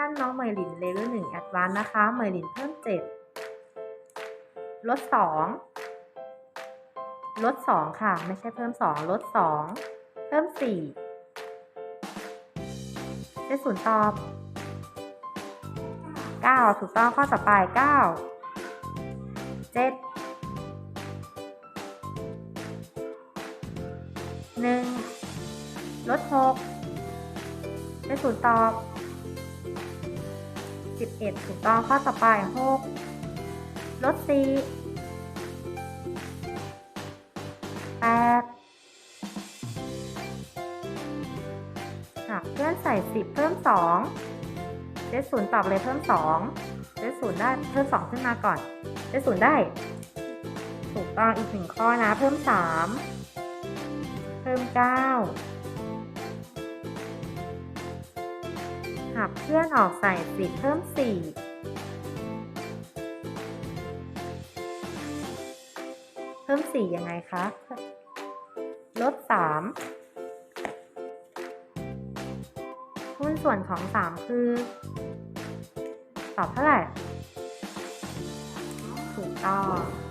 ชันน้องเมลินเลเวลหนึ่งแอดวานนะคะเมลินเพิ่มเจ็ดลดสองลดสองค่ะ ไม่ใช่เพิ่มสองลดสองเพิ่มสี่เจ็ดศูนย์ตอบเก้าถูกต้องข้อต่อไปเก้าเจ็ดหนึ่งลดหกเจ็ดศูนย์ตอบ 11 ถูกต้องข้อต่อไป 6 ลด 4 8 หากเพื่อนใส่ 10 เพิ่ม 2 เลขศูนย์ตอบเลยเพิ่ม 2 เลขศูนย์ได้เพิ่ม 2 ขึ้นมาก่อน เลขศูนย์ได้ ถูกต้องอีกหนึ่งข้อนะ เพิ่ม 3 เพิ่ม 9 หากเพื่อนออกใส่สิบเพิ่มสี่เพิ่มสี่ยังไงคะ ลดสามหุ้นส่วนของสามคือ ตอบเท่าไหร่ ถูกต้อง